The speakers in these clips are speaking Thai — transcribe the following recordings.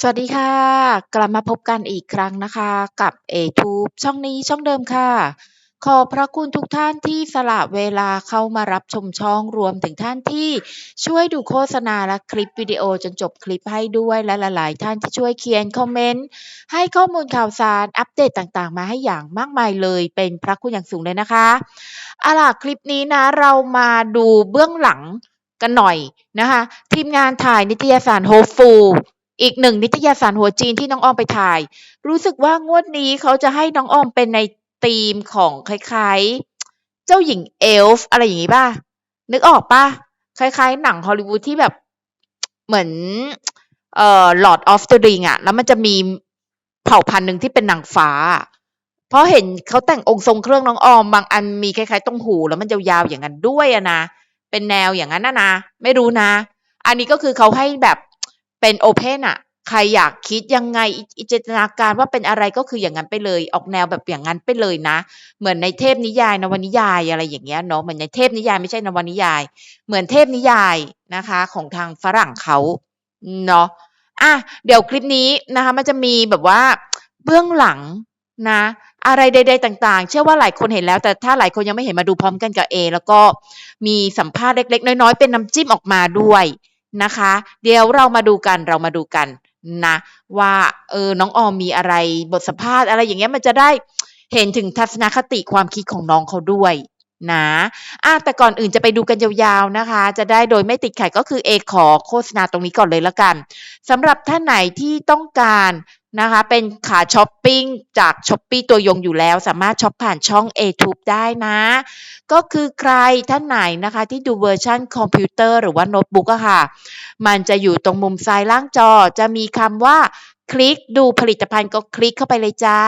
สวัสดีค่ะ กลับมาพบกันอีกครั้งนะคะ กับ A-Tube ช่องนี้ช่องเดิมค่ะ ขอพระคุณทุกท่านที่สละเวลาเข้ามารับชมช่องรวมถึงท่านที่ช่วยดูโฆษณาและคลิปวิดีโอจนจบคลิปให้ด้วยและหลาย ๆ ท่านที่ช่วยเขียนคอมเมนต์ให้ข้อมูลข่าวสารอัปเดตต่าง ๆ มาให้อย่างมากมายเลย เป็นพระคุณอย่างสูงเลยนะคะอาล่ะคลิปนี้นะเรามาดูเบื้องหลังกันหน่อยนะคะ ทีมงานถ่ายนิตยสาร Hopeful อีกหนึ่งนิตยสารหัวจีนที่น้องออมไปถ่าย รู้สึกว่างวดนี้เขาจะให้น้องออมเป็นในธีมของคล้ายๆ เจ้าหญิงเอลฟ์อะไรอย่างงี้เปล่านึกออกเปล่าคล้ายๆ หนังฮอลลีวูดที่แบบเหมือนเอ่อ Lord of the Ring อะแล้วมันจะมีเผ่าพันธุ์หนึ่งที่เป็นนางฟ้า เพราะเห็นเขาแต่งองค์ทรงเครื่องน้องออมบางอันมีคล้ายๆตรงหูแล้วมันยาวๆอย่างงั้นด้วยอะนะ เป็นแนวอย่างงั้นนะนะ ไม่รู้นะ อันนี้ก็คือเขาให้แบบ เป็นโอเพนอะใครอยากคิดยังไงอิจิตนาการว่าเป็นอะไรก็คืออย่างงั้นไปเลย ออกแนวแบบอย่างงั้นไปเลยนะ เหมือนในเทพนิยายนวนิยายอะไรอย่างเงี้ยเนาะเหมือนในเทพนิยายไม่ใช่นวนิยาย เหมือนเทพนิยายนะคะ ของทางฝรั่งเขาเนาะอะเดี๋ยวคลิปนี้นะคะ มันจะมีแบบว่าเบื้องหลังนะ อะไรใด ๆ ต่าง ๆ เชื่อว่าหลายคนเห็นแล้ว แต่ถ้าหลายคนยังไม่เห็นมาดูพร้อมกันกับเอแล้วก็มีสัมภาษณ์เล็ก ๆ น้อย ๆ เป็นน้ำจิ้มออกมาด้วย นะคะ เดี๋ยวเรามาดูกันเรามาดูกันนะว่าเออน้องออมมีอะไรบทสัมภาษณ์อะไรอย่างเงี้ยมันจะได้เห็นถึงทัศนคติความคิดของน้องเขาด้วยนะอะแต่ก่อนอื่นจะไปดูกันยาวๆนะคะ จะได้โดยไม่ติดขัดก็คือเอขอโฆษณาตรงนี้ก่อนเลยแล้วกันสำหรับท่านไหนที่ต้องการ นะคะเป็นขาช็อปปิ้งจาก Shopee ตัวยงอยู่แล้ว สามารถช็อปผ่านช่อง A-Tube ได้นะ ก็คือใครท่านไหนนะคะ ที่ดูเวอร์ชันคอมพิวเตอร์หรือว่าโน้ตบุ๊กอะค่ะ มันจะอยู่ตรงมุมซ้ายล่างจอจะมีคำว่า คลิกดูผลิตภัณฑ์ก็คลิกเข้าไปเลยจ้ะ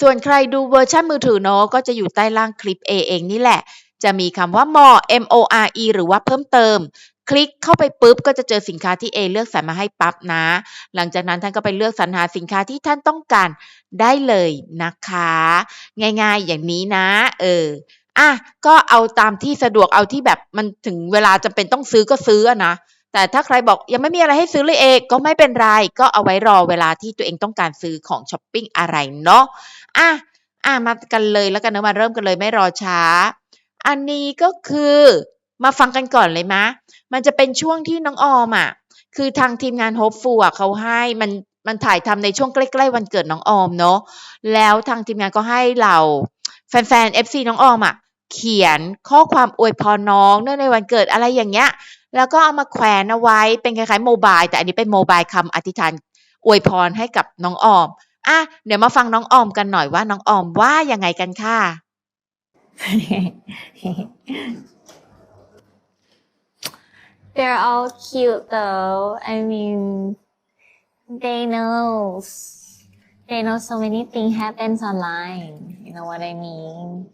ส่วนใครดูเวอร์ชันมือถือเนาะก็จะอยู่ใต้ล่างคลิปเอเองนี่แหละจะมีคำว่า more M-O-R-E หรือว่าเพิ่มเติม คลิกเข้าไปปุ๊บก็จะเจอสินค้าที่เอเลือกสรรมาให้ปั๊บนะ หลังจากนั้นท่านก็ไปเลือกสรรหาสินค้าที่ท่านต้องการได้เลยนะคะ ง่ายๆอย่างนี้นะ เอออะก็เอาตามที่สะดวกเอาที่แบบมันถึงเวลาจำเป็นต้องซื้อก็ซื้อนะแต่ถ้าใครบอกยังไม่มีอะไรให้ซื้อเลยเอกก็ไม่เป็นไร ก็เอาไว้รอเวลาที่ตัวเองต้องการซื้อของช็อปปิ้งอะไรเนาะอะอะมากันเลยแล้วกันเนาะมาเริ่มกันเลยไม่รอช้า อันนี้ก็คือ มาฟังกันก่อนเลยไหมมันจะเป็นช่วงที่น้องออมอะ คือทางทีมงาน Hopeful อะเขาให้มันมันถ่ายทำในช่วงใกล้ๆวันเกิดน้องออมเนาะ แล้วทางทีมงานก็ให้เหล่าแฟนๆ FC น้องออมอะ เขียนข้อความอวยพรน้องเนื่องในวันเกิดอะไรอย่างเงี้ย แล้วก็เอามาแขวนเอาไว้เป็นคล้ายๆโมบายแต่อันนี้เป็นโมบายคำอธิษฐานอวยพรให้กับน้องออม อะ เดี๋ยวมาฟังน้องออมกันหน่อยว่าน้องออมว่ายังไงกันค่ะ They're all cute though. I mean, they know They know so many things happens online. You know what I mean?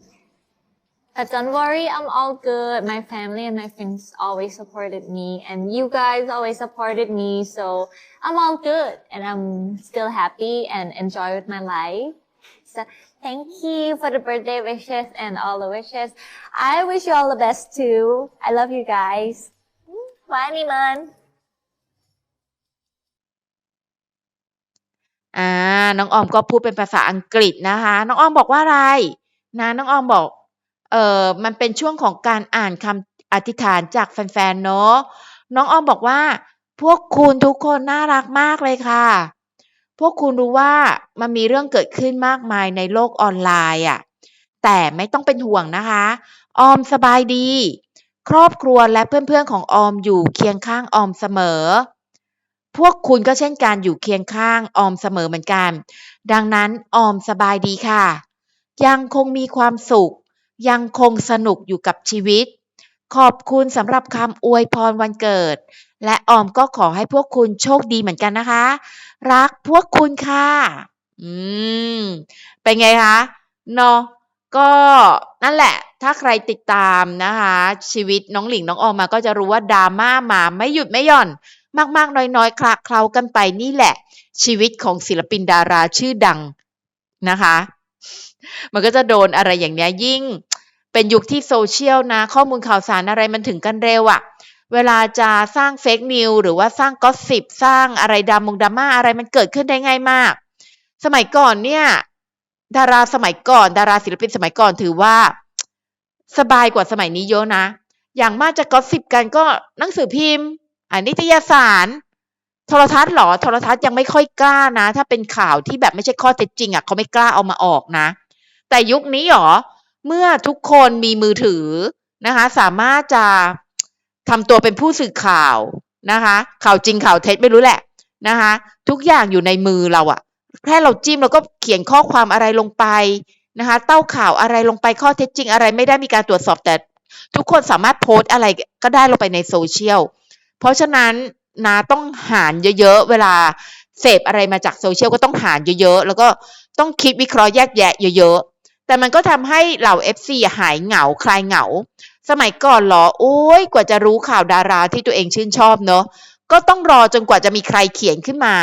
But don't worry, I'm all good. My family and my friends always supported me and you guys always supported me. So I'm all good and I'm still happy and enjoy with my life. So thank you for the birthday wishes and all the wishes. I wish you all the best too. I love you guys. Bye, Niman. อาน้องออมก็พูดเป็นภาษาอังกฤษนะคะ น้องออมบอกว่าอะไร นะ น้องออมบอก เอ่อมันเป็นช่วงของการอ่านคำอธิษฐานจากแฟนๆ เนาะ น้องออมบอกว่า พวกคุณทุกคนน่ารักมากเลยค่ะ พวกคุณรู้ว่ามันมีเรื่องเกิดขึ้นมากมายในโลกออนไลน์อะแต่ไม่ต้องเป็นห่วงนะคะ ออมสบายดี ครอบครัวและเพื่อนๆของออมอยู่เคียงข้างออมเสมอ พวกคุณก็เช่นกันอยู่เคียงข้างออมเสมอเหมือนกัน ดังนั้นออมสบายดีค่ะ ยังคงมีความสุข ยังคงสนุกอยู่กับชีวิต ขอบคุณสำหรับคำอวยพรวันเกิด และออมก็ขอให้พวกคุณโชคดีเหมือนกันนะคะ รักพวกคุณค่ะ อืม เป็นไงคะเนาะก็นั่นแหละ ถ้าใครติดตามนะคะ ชีวิตน้องหลิงน้องออมมาก็จะรู้ว่า drama มาไม่หยุดไม่หย่อน มากๆ น้อยๆคละเคล้ากันไปนี่แหละ ชีวิตของศิลปินดาราชื่อดังนะคะ มันก็จะโดนอะไรอย่างเนี้ยยิ่งเป็นยุคที่ Social นะ ข้อมูลข่าวสารอะไรมันถึงกันเร็วอะเวลาจะสร้างเฟกนิวหรือว่าสร้างก็สิบสร้างอะไรดามงดราม่าอะไรมันเกิดขึ้นได้ง่ายมาก สมัยก่อนเนี่ย ดาราสมัยก่อน ดาราศิลปินสมัยก่อนถือว่า สบายกว่าสมัยนี้เยอะนะ อย่างมากจะก็สิบกันก็หนังสือพิมพ์อ่านิตยสารโทรทัศน์หรอโทรทัศน์ยังไม่ค่อยกล้านะ ถ้าเป็นข่าวที่แบบไม่ใช่ข้อเท็จจริงอะเขาไม่กล้าเอามาออกนะ แต่ยุคนี้หรอเมื่อทุกคนมีมือถือนะคะ สามารถจะทำตัวเป็นผู้สื่อข่าวนะคะ ข่าวจริงข่าวเท็จไม่รู้แหละนะคะ ทุกอย่างอยู่ในมือเราอะแค่เราจิ้มเราก็เขียนข้อความอะไรลงไป นะคะเต้าข่าวอะไรลงไปข้อเท็จจริงอะไรไม่ได้มีการตรวจสอบแต่ทุกคนสามารถโพสต์อะไรก็ได้ลงไปในโซเชียล เพราะฉะนั้นนาต้องหารเยอะๆ เวลาเสพอะไรมาจากโซเชียลก็ต้องหารเยอะๆ แล้วก็ต้องคิดวิเคราะห์แยกแยะเยอะๆ แต่มันก็ทำให้เหล่า FC หายเหงาคลายเหงา สมัยก่อนเหรอโอ้ยกว่าจะรู้ข่าวดาราที่ตัวเองชื่นชอบเนอะก็ต้องรอจนกว่าจะมีใครเขียนขึ้นมา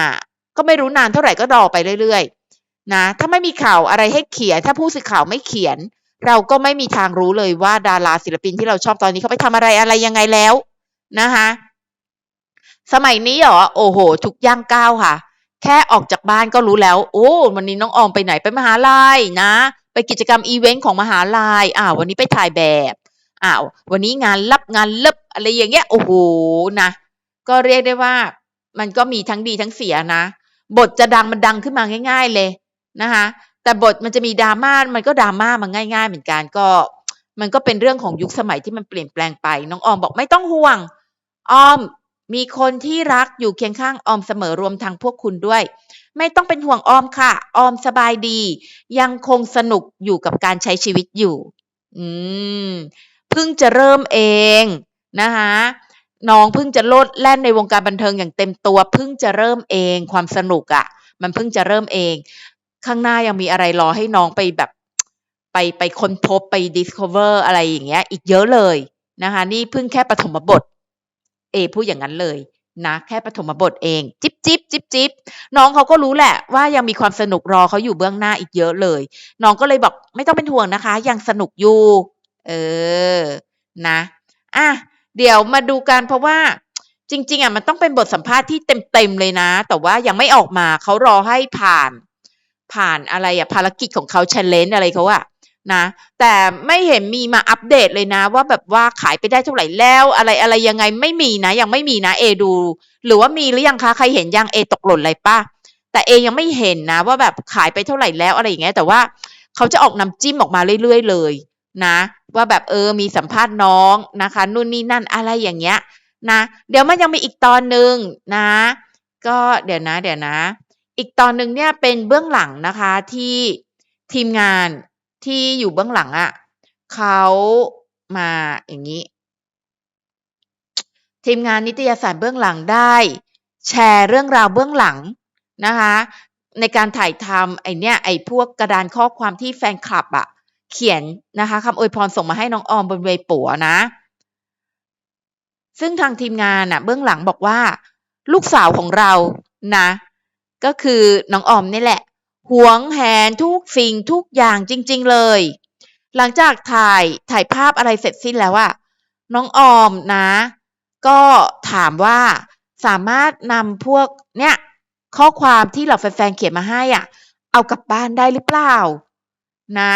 ก็ไม่รู้นานเท่าไหร่ก็รอไปเรื่อยๆ นะ ถ้าไม่มีข่าวอะไรให้เขียน ถ้าผู้สื่อข่าวไม่เขียน เราก็ไม่มีทางรู้เลยว่าดาราศิลปินที่เราชอบตอนนี้เขาไปทำอะไรอะไรยังไงแล้วนะคะสมัยนี้เหรอโอ้โห ทุกย่างก้าวค่ะ แค่ออกจากบ้านก็รู้แล้ว โอ้วันนี้น้องออมไปไหนไปมหาลัยนะ ไปกิจกรรมอีเวนต์ของมหาลัยอ่าวันนี้ไปถ่ายแบบอ้าววันนี้งานลับงานเลิบอะไรอย่างเงี้ยโอ้โหนะก็เรียกได้ว่า มันก็มีทั้งดีทั้งเสียนะ บทจะดังมันดังขึ้นมาง่าย ๆ เลย นะคะแต่บทมันจะมีดราม่ามันก็ดราม่ามาง่าย ๆ เหมือนกันก็ มันก็เป็นเรื่องของยุคสมัยที่มันเปลี่ยนแปลงไป น้องออมบอกไม่ต้องห่วงออมมีคนที่รักอยู่เคียงข้างออมเสมอรวมทั้งพวกคุณด้วย ไม่ต้องเป็นห่วงออมค่ะ ออมสบายดี ยังคงสนุกอยู่กับการใช้ชีวิตอยู่ อืมเพิ่งจะเริ่มเองนะคะน้องเพิ่งจะโลดแล่นในวงการบันเทิงอย่างเต็มตัวเพิ่งจะเริ่มเองความสนุกอะ่ะ มันเพิ่งจะเริ่มเอง ข้างหน้ายังมีอะไรรอให้น้องไปแบบ ไปไปค้นพบไป discover อะไรอย่างเงี้ย อีกเยอะเลยนะคะ นี่เพิ่งแค่ปฐมบท เอพูดอย่างนั้นเลยนะแค่ปฐมบทเอง จิบจิบจิบจิบน้องเขาก็รู้แหละ ว่ายังมีความสนุกรอเขาอยู่เบื้องหน้าอีกเยอะเลย น้องก็เลยบอกไม่ต้องเป็นห่วงนะคะ ยังสนุกอยู่ เออนะอะเดี๋ยวมาดูกันเพราะว่า จริง ๆอะมันต้องเป็นบทสัมภาษณ์ที่เต็มๆเลยนะ แต่ว่ายังไม่ออกมาเขารอให้ผ่าน ผ่านอะไรอะภารกิจของเขา challenge อะไรเขาอะนะ แต่ไม่เห็นมีมาอัปเดตเลยนะ ว่าแบบว่าขายไปได้เท่าไหร่แล้วอะไรอะไรยังไงไม่มีนะ ยังไม่มีนะเอดู หรือว่ามีหรือยังคะใครเห็นยังเอตกหล่นอะไรป่ะแต่เอยังไม่เห็นนะ ว่าแบบขายไปเท่าไหร่แล้วอะไรอย่างเงี้ยแต่ว่าเขาจะออกน้ำจิ้มออกมาเรื่อยๆเลยนะ ว่าแบบเออมีสัมภาษณ์น้องนะคะนู่นนี่นั่นอะไรอย่างเงี้ยนะ เดี๋ยวมันยังมีอีกตอนหนึ่งนะ ก็เดี๋ยวนะ เดี๋ยวนะ อีกตอนหนึ่งเนี่ยเป็นเบื้องหลังนะคะที่ทีมงานที่อยู่เบื้องหลังอะ่ะเขามาอย่างนี้ ทีมงานนิตยสารเบื้องหลังได้ แชร์เรื่องราวเบื้องหลังนะคะในการถ่ายทำไอเนี้ยไอพวกกระดานข้อความที่แฟนคลับอะเขียนนะคะคำอวยพรส่งมาให้น้องออมบนเวปัวนะ ซึ่งทางทีมงานอะเบื้องหลังบอกว่า ลูกสาวของเรานะ ก็คือน้องออมนี่แหละหวงแหนทุกสิ่งทุกอย่างจริง ๆเลย หลังจากถ่ายถ่ายภาพอะไรเสร็จสิ้นแล้วอะน้องออมนะ ก็ถามว่าสามารถนำพวกเนี่ยข้อความที่เหล่าแฟนๆเขียนมาให้อะ เอากลับบ้านได้หรือเปล่า นะ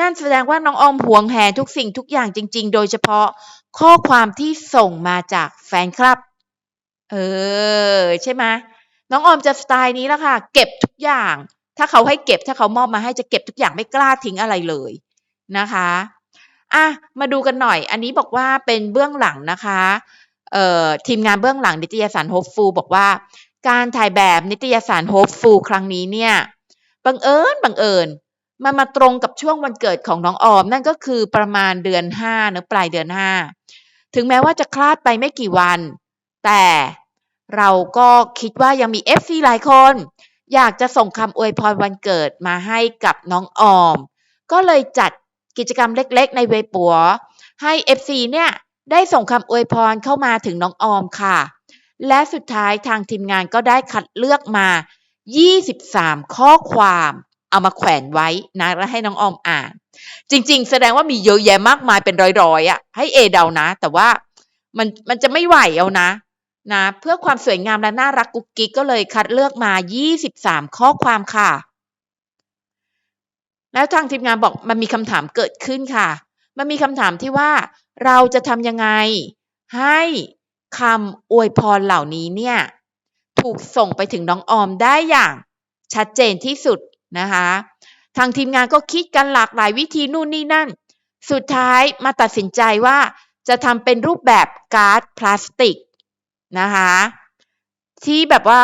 นั่นแสดงว่าน้องออมหวงแหนทุกสิ่งทุกอย่างจริง ๆ โดยเฉพาะข้อความที่ส่งมาจากแฟนคลับ เออ ใช่ไหม น้องออมจะสไตล์นี้แล้วค่ะ เก็บทุกอย่าง ถ้าเขาให้เก็บถ้าเขามอบมาให้จะเก็บทุกอย่างไม่กล้าทิ้งอะไรเลยนะคะอะมาดูกันหน่อย อันนี้บอกว่าเป็นเบื้องหลังนะคะเอ่อทีมงานเบื้องหลังนิตยสาร Hopeful บอกว่า การถ่ายแบบนิตยสาร Hopeful ครั้งนี้เนี่ยบังเอิญบังเอิญมันมาตรงกับช่วงวันเกิดของน้องออม นั่นก็คือประมาณเดือนห้าเนะปลายเดือนห้าถึงแม้ว่าจะคลาดไปไม่กี่วัน แต่ เราก็คิดว่ายังมี FC หลายคน อยากจะส่งคำอวยพรวันเกิดมาให้กับน้องออม ก็เลยจัดกิจกรรมเล็กๆ ในเวปัว ให้ FC เนี่ยได้ส่งคำอวยพรเข้ามาถึงน้องออมค่ะ และสุดท้ายทางทีมงานก็ได้คัดเลือกมา 23 ข้อความเอามาแขวนไว้นะแล้วให้น้องออมอ่าน จริง ๆ แสดงว่ามีเยอะแยะมากมายเป็นร้อยๆอะให้เอเดานะ แต่ว่ามันมันจะไม่ไหวเอานะ นะเพื่อความสวยงามและน่ารักกุ๊กกิ๊กก็เลยคัดเลือกมา 23 ข้อความค่ะ แล้วทางทีมงานบอกมันมีคำถามเกิดขึ้นค่ะ มันมีคำถามที่ว่าเราจะทำยังไง ให้คำอวยพรเหล่านี้เนี่ย ถูกส่งไปถึงน้องออมได้อย่างชัดเจนที่สุดนะคะ ทางทีมงานก็คิดกันหลากหลายวิธีนู่นนี่นั่น สุดท้ายมาตัดสินใจว่าจะทำเป็นรูปแบบการ์ดพลาสติก นะคะ ที่แบบว่า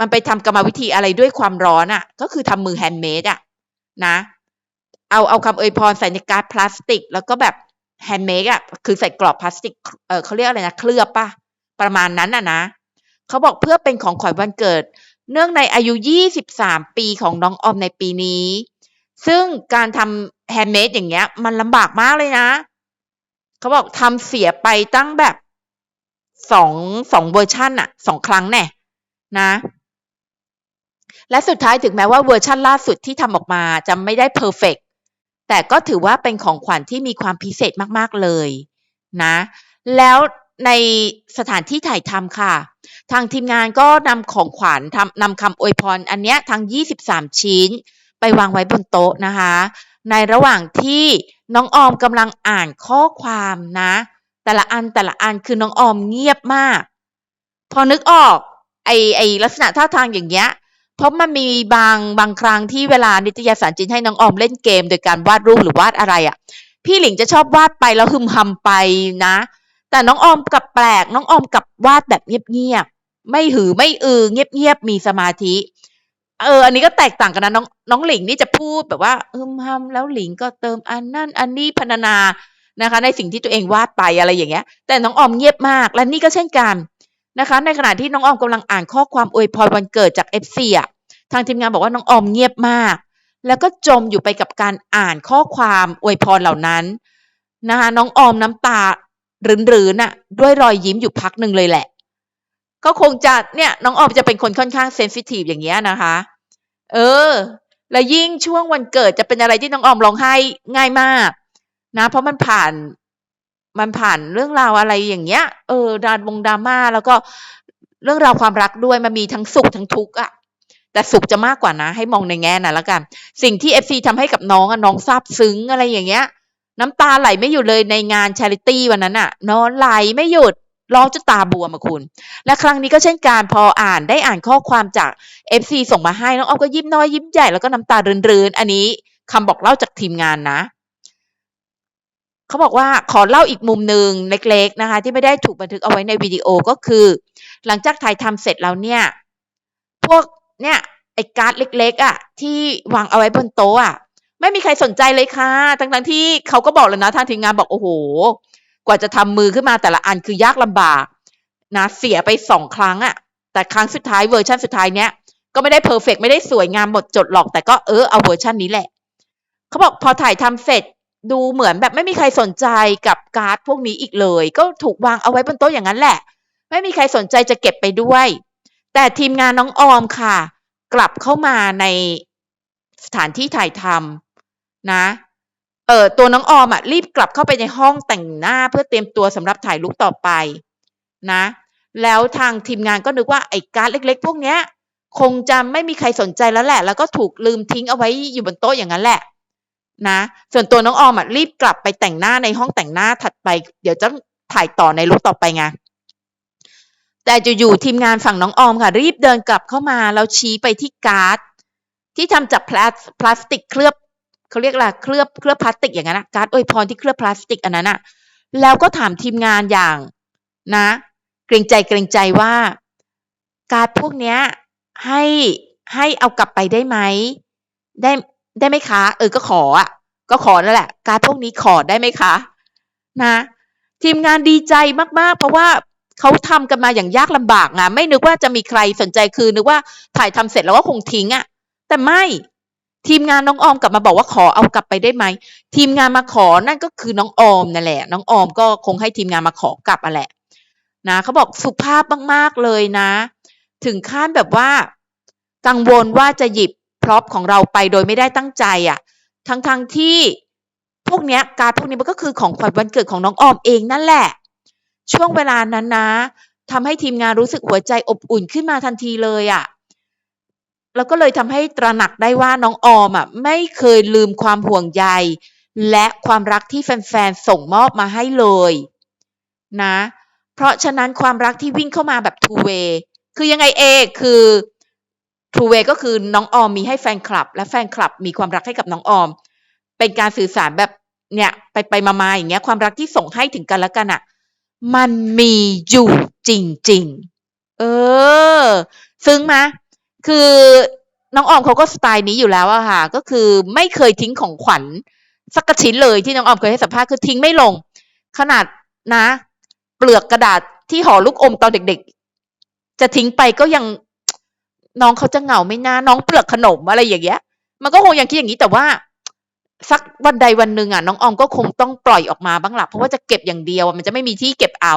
มันไปทำกรรมวิธีอะไรด้วยความร้อนอะ่ะ ก็คือทำมือแฮนด์เมดอะนะเอาเอาคำเอวยพรใส่ในการ์ดพลาสติก แล้วก็แบบแฮนด์เมดอะคือใส่กรอบพลาสติกเออเขาเรียกอะไรนะเคลือบปะประมาณนั้นอะนะเขาบอกเพื่อเป็นของขวัญวันเกิด เนื่องในอายุ 23 ปีของน้องออมในปีนี้ ซึ่งการทำแฮนด์เมดอย่างเงี้ย มันลำบากมากเลยนะ เขาบอกทำเสียไปตั้งแบบ สองสองเวอร์ชันอะสองครั้งแน่นะ และสุดท้ายถึงแม้ว่าเวอร์ชันล่าสุดที่ทำออกมาจะไม่ได้เพอร์เฟกแต่ก็ถือว่าเป็นของขวัญที่มีความพิเศษมากๆเลยนะ แล้วในสถานที่ถ่ายทำค่ะ ทางทีมงานก็นำของขวัญทำนำคำอวยพรอันเนี้ยทั้ง 23 ชิ้น ไปวางไว้บนโต๊ะนะคะ ในระหว่างที่น้องออมกำลังอ่านข้อความนะ แต่ละอันแต่ละอันคือน้องออมเงียบมาก พอนึกออกไอไอลักษณะท่าทางอย่างเงี้ยเพราะมันมีบางบางครั้งที่เวลานิตยสารจีนให้น้องออมเล่นเกม โดยการวาดรูปหรือวาดอะไรอะ่ะ พี่หลิงจะชอบวาดไปแล้วฮึมฮัมไปนะ แต่น้องออมกลับแปลก น้องออมกลับวาดแบบเงียบๆไม่หือไม่อือ เงียบๆมีสมาธิเออ อันนี้ก็แตกต่างกันนะน้องน้องหลิงนี่จะพูดแบบว่าฮึมฮัมแล้วหลิงก็เติมอันนั่นอันนี้พรรณนา นะคะ ในสิ่งที่ตัวเองวาดไปอะไรอย่างเงี้ย แต่น้องออมเงียบมาก และนี่ก็เช่นกันนะคะ ในขณะที่น้องออมกำลังอ่านข้อความอวยพรวันเกิดจากเอฟซีอะทางทีมงานบอกว่าน้องออมเงียบมาก แล้วก็จมอยู่ไปกับการอ่านข้อความอวยพรเหล่านั้นนะคะน้องออมน้ำตารื้นๆน่ะ ด้วยรอยยิ้มอยู่พักหนึ่งเลยแหละ ก็คงจะเนี่ยน้องออมจะเป็นคนค่อนข้างเซนซิทีฟอย่างเงี้ยนะคะ เออ และยิ่งช่วงวันเกิดจะเป็นอะไรที่น้องออมร้องไห้ง่ายมาก นะ เพราะมันผ่านมันผ่านเรื่องราวอะไรอย่างเงี้ย เออดานวงดราม่าแล้วก็เรื่องราวความรักด้วยมันมีทั้งสุขทั้งทุกข์อะแต่สุขจะมากกว่านะ ให้มองในแง่นะแล้วกัน สิ่งที่เอฟซีทำให้กับน้องอะน้องซาบซึ้งอะไรอย่างเงี้ย น้ำตาไหลไม่หยุดเลยในงานชาริตี้วันนั้นอะนอนไหลไม่หยุดร้องจนตาบวมอะคุณ และครั้งนี้ก็เช่นการพออ่านได้อ่านข้อความจากเอฟซีส่งมาให้น้องออมก็ยิ้มน้อยยิ้มใหญ่แล้วก็น้ำตารืนๆอันนี้คำบอกเล่าจากทีมงานนะ เขาบอกว่าขอเล่าอีกมุมหนึ่งเล็กๆนะคะ ที่ไม่ได้ถูกบันทึกเอาไว้ในวิดีโอก็คือ หลังจากถ่ายทำเสร็จแล้วเนี่ยพวกเนี่ยไอ้การ์ดเล็ก ๆอะที่วางเอาไว้บนโต๊ะอะไม่มีใครสนใจเลยค่ะทั้งๆที่เขาก็บอกเลยนะทางทีมงานบอกโอ้โห กว่าจะทำมือขึ้นมาแต่ละอันคือยากลำบากนะเสียไปสองครั้งอะแต่ครั้งสุดท้ายเวอร์ชันสุดท้ายเนี้ยก็ไม่ได้เพอร์เฟกไม่ได้สวยงามหมดจดหรอก แต่ก็เออเอาเวอร์ชันนี้แหละ เขาบอกพอถ่ายทำเสร็จ ดูเหมือนแบบไม่มีใครสนใจกับการ์ดพวกนี้อีกเลย ก็ถูกวางเอาไว้บนโต๊ะอย่างนั้นแหละ ไม่มีใครสนใจจะเก็บไปด้วย แต่ทีมงานน้องออมค่ะ กลับเข้ามาในสถานที่ถ่ายทำนะเออตัวน้องออมอะรีบกลับเข้าไปในห้องแต่งหน้าเพื่อเตรียมตัวสำหรับถ่ายลุกต่อไปนะ แล้วทางทีมงานก็นึกว่าไอ้การ์ดเล็ก ๆ พวกเนี้ย คงจะไม่มีใครสนใจแล้วแหละ แล้วก็ถูกลืมทิ้งเอาไว้อยู่บนโต๊ะอย่างนั้นแหละ นะ ส่วนตัวน้องออมอะรีบกลับไปแต่งหน้าในห้องแต่งหน้าถัดไป เดี๋ยวจะถ่ายต่อในลุกต่อไปไงแต่อยู่ๆทีมงานฝั่งน้องออมค่ะ รีบเดินกลับเข้ามาแล้วชี้ไปที่การ์ด ที่ทำจากพลาสพลาสติกเคลือบเขาเรียกอะไรเคลือบเคลือบพลาสติกอย่างนั้นนะการ์ดอวยพรที่เคลือบพลาสติกอันนั้นอะแล้วก็ถามทีมงานอย่างนะ เกรงใจเกรงใจว่า การ์ดพวกเนี้ยให้ให้เอากลับไปได้ไหมได้ ได้ไหมคะ เออก็ขออะ ก็ขอนั่นแหละ การพวกนี้ขอได้ไหมคะ นะ ทีมงานดีใจมากๆ เพราะว่าเขาทำกันมาอย่างยากลำบากไงไม่นึกว่าจะมีใครสนใจคือนึกว่าถ่ายทำเสร็จแล้วก็คงทิ้งอะ่ะ แต่ไม่ทีมงานน้องออมกลับมาบอกว่าขอเอากลับไปได้ไหมทีมงานมาขอนั่นก็คือน้องออมนั่นแหละ น้องออมก็คงให้ทีมงานมาขอกลับอะแหละ นะเขาบอกสุภาพมากๆเลยนะ ถึงขั้นแบบว่า กังวลว่าจะหยิบ ร็อพของเราไปโดยไม่ได้ตั้งใจอะ่ะ ทั้งๆทที่พวกเนี้ยการพวกนี้มันก็คือของขวัญวันเกิดของน้องออมเองนั่นแหละ ช่วงเวลานั้นนะทำให้ทีมงานรู้สึกหัวใจอบอุ่นขึ้นมาทันทีเลยอะ่ะแล้วก็เลยทำให้ตระหนักได้ว่าน้องออมอะไม่เคยลืมความห่วงใย และความรักที่แฟนๆส่งมอบมาให้เลยนะ เพราะฉะนั้นความรักที่วิ่งเข้ามาแบบ two way คือยังไงเอคือ two way ก็คือน้องออมมีให้แฟนคลับ และแฟนคลับมีความรักให้กับน้องออม เป็นการสื่อสารแบบเนี่ยไปไปมามาอย่างเงี้ยความรักที่ส่งให้ถึงกันและกันอะมันมีอยู่จริง ๆ เออ ซึ้งไหมคือน้องออมเขาก็สไตล์นี้อยู่แล้วอะค่ะ ก็คือไม่เคยทิ้งของขวัญสักกระชิ้นเลยที่น้องออมเคยให้สัมภาษณ์คือทิ้งไม่ลง ขนาดนะ เปลือกกระดาษที่ห่อลูกอมตอนเด็ก ๆ จะทิ้งไปก็ยัง น้องเขาจะเหงาไหม่น่าน้องเปลือกขนมอะไรอย่างเงี้ย มันก็คงยังคิดอย่างนี้แต่ว่า สักวันใดวันหนึ่งอะน้องออมก็คงต้องปล่อยออกมาบ้างละเพราะว่าจะเก็บอย่างเดียวมันจะไม่มีที่เก็บเอา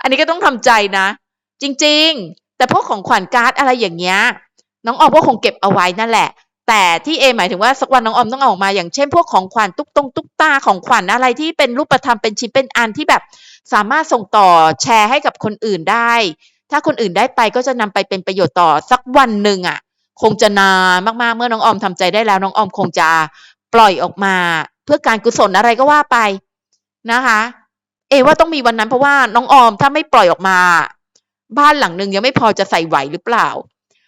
อันนี้ก็ต้องทำใจนะ จริง ๆ แต่พวกของขวัญการ์ดอะไรอย่างเงี้ย น้องออมก็คงเก็บเอาไว้นั่นแหละ แต่ที่เอหมายถึงว่าสักวันน้องออมต้องเอาออกมาอย่างเช่น พวกของขวัญตุ๊กตงตุ๊กตาของขวัญอะไรที่เป็นรูปธรรมเป็นชิ้นเป็นอันที่แบบ สามารถส่งต่อแชร์ให้กับคนอื่นได้ ถ้าคนอื่นได้ไปก็จะนำไปเป็นประโยชน์ต่อสักวันหนึ่งอะ คงจะนานมากๆ เมื่อน้องออมทำใจได้แล้ว น้องออมคงจะปล่อยออกมา เพื่อการกุศลอะไรก็ว่าไปนะคะ เอว่าต้องมีวันนั้นเพราะว่าน้องออมถ้าไม่ปล่อยออกมา บ้านหลังหนึ่งยังไม่พอจะใส่ไหวหรือเปล่า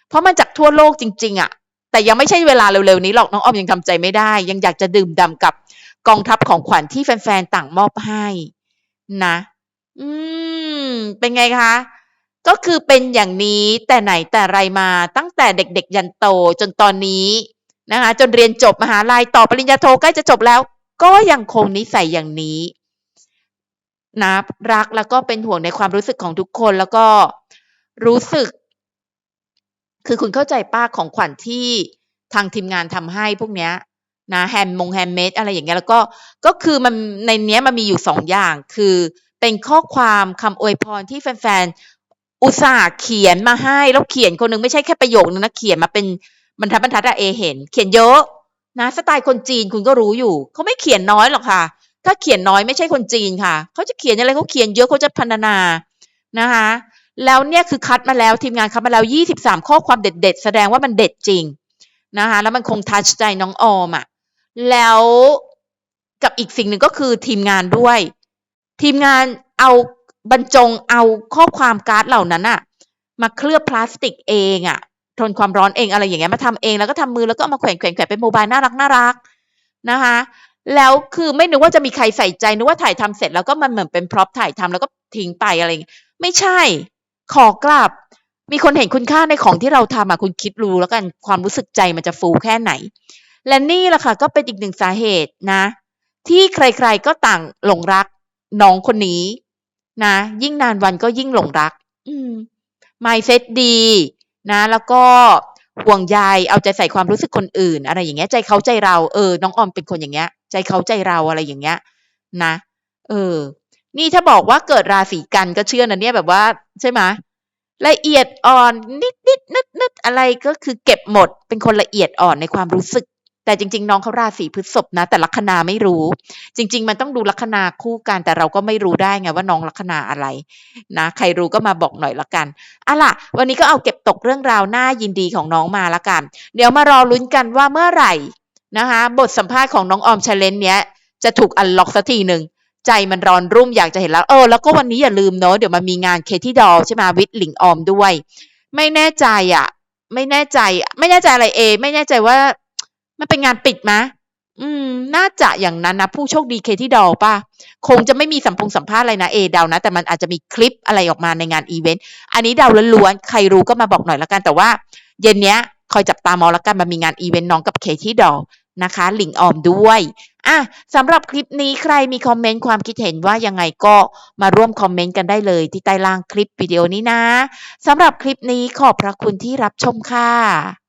เพราะมันจากทั่วโลกจริง ๆอะ แต่ยังไม่ใช่เวลาเร็วๆนี้หรอกน้องออมยังทำใจไม่ได้ ยังอยากจะดื่มด่ำกับกองทัพของขวัญที่แฟนๆต่างมอบให้ นะ อืม เป็นไงคะ ก็คือเป็นอย่างนี้แต่ไหนแต่ไรมาตั้งแต่เด็กๆ ยันโตจนตอนนี้นะคะจนเรียนจบมหาลัยต่อปริญญาโทใกล้จะจบแล้ว ก็ยังคงนิสัยอย่างนี้นะรักแล้วก็เป็นห่วงในความรู้สึกของทุกคนแล้วก็รู้สึก คือคุณเข้าใจป้าของขวัญที่ทางทีมงานทำให้พวกเนี้ยนะแฮมมงแฮมเมดอะไรอย่างเงี้ยแล้วก็ก็คือมันในเนี้ยมันมีอยู่สองอย่าง คือเป็นข้อความคำอวยพรที่แฟนๆ อุตส่าห์เขียนมาให้แล้วเขียนคนหนึงไม่ใช่แค่ประโยคนึงนะเขียนมาเป็นบรรทัดบรรทัดอะเอเห็น เขียนเยอะนะสไตล์คนจีนคุณก็รู้อยู่เขาไม่เขียนน้อยหรอกค่ะ ถ้าเขียนน้อยไม่ใช่คนจีนค่ะเขาจะเขียนอะไรเขาเขียนเยอะเขาจะพันนานะคะแล้วเนี่ยคือคัดมาแล้วทีมงานคัดมาแล้วยี่สิบสามข้อความเด็ด ๆ แสดงว่ามันเด็ดจริงนะคะแล้วมันคงทัชใจน้องออมอะแล้วกับอีกสิ่งหนึ่งก็คือทีมงานด้วย ทีมงานเอา บรรจงเอาข้อความการ์ดเหล่านั้นอะมาเคลือบพลาสติกเองอะทนความร้อนเองอะไรอย่างเงี้ยมาทำเองแล้วก็ทำมือแล้วก็ามาแขวนแขวนแขวนเป็นโมบายน่ารักน่ารักนะคะแล้วคือไม่นึกว่าจะมีใครใส่ใจนึกว่าถ่ายทำเสร็จแล้วก็มันเหมือนเป็นพร็อพถ่ายทำแล้วก็ทิ้งไปอะไรอย่างเงี้ยไม่ใช่ ขอกลับ มีคนเห็นคุณค่าในของที่เราทำอะคุณคิดรู้แล้วกันความรู้สึกใจมันจะฟูแค่ไหน และนี่แหละค่ะก็เป็นอีกหนึ่งสาเหตุนะ ที่ใครๆก็ต่างหลงรักน้องคนนี้ นะ ยิ่งนานวันก็ยิ่งหลงรัก อืม mindset ดีนะ แล้วก็ห่วงใยเอาใจใส่ความรู้สึกคนอื่น อะไรอย่างเงี้ย ใจเขาใจเราเออน้องออมเป็นคนอย่างเงี้ย ใจเขาใจเราอะไรอย่างเงี้ย นะ เออ นี่ถ้าบอกว่าเกิดราศีกันก็เชื่อนะเนี่ยแบบว่า ใช่ไหมละเอียดอ่อนนิดนิดนึดนึดอะไรก็คือเก็บหมด เป็นคนละเอียดอ่อนในความรู้สึก แต่จริง ๆ น้องเขาราศีพฤษภนะ แต่ลัคนาไม่รู้ จริง ๆ มันต้องดูลัคนาคู่กัน แต่เราก็ไม่รู้ได้ไงว่าน้องลัคนาอะไรนะ ใครรู้ก็มาบอกหน่อยละกันอะล่ะ วันนี้ก็เอาเก็บตกเรื่องราวน่ายินดีของน้องมาละกัน เดี๋ยวมารอลุ้นกันว่าเมื่อไหร่นะคะ บทสัมภาษณ์ของน้องออมชาเลนเนี้ยจะถูกอันล็อกสักทีหนึ่งใจมันร้อนรุ่มอยากจะเห็นแล้วเออแล้วก็วันนี้อย่าลืมเนอะเดี๋ยวมันมีงานเคที่ดอลใช่ไหมวิทหลิงออมด้วย ไม่แน่ใจอะ ไม่แน่ใจ ไม่แน่ใจอะไรเอ ไม่แน่ใจว่า มันเป็นงานปิดมะอืม น่าจะอย่างนั้นนะ ผู้โชคดีเคที่ดอลป่ะ คงจะไม่มีสัมพงสัมภาษณ์อะไรนะเอเดานะ แต่มันอาจจะมีคลิปอะไรออกมาในงานอีเวนต์ อันนี้เดาล้วนๆ ใครรู้ก็มาบอกหน่อยละกัน แต่ว่า เย็นเนี้ย คอยจับตามองละกันมันมีงานอีเวนต์น้องกับเคที่ดอลนะคะหลิงออมด้วยอะสำหรับคลิปนี้ใครมีคอมเมนต์ความคิดเห็นว่ายังไงก็มาร่วมคอมเมนต์กันได้เลยที่ใต้ล่างคลิปวิดีโอนี้นะสำหรับคลิปนี้ขอบพระคุณที่รับชมค่ะ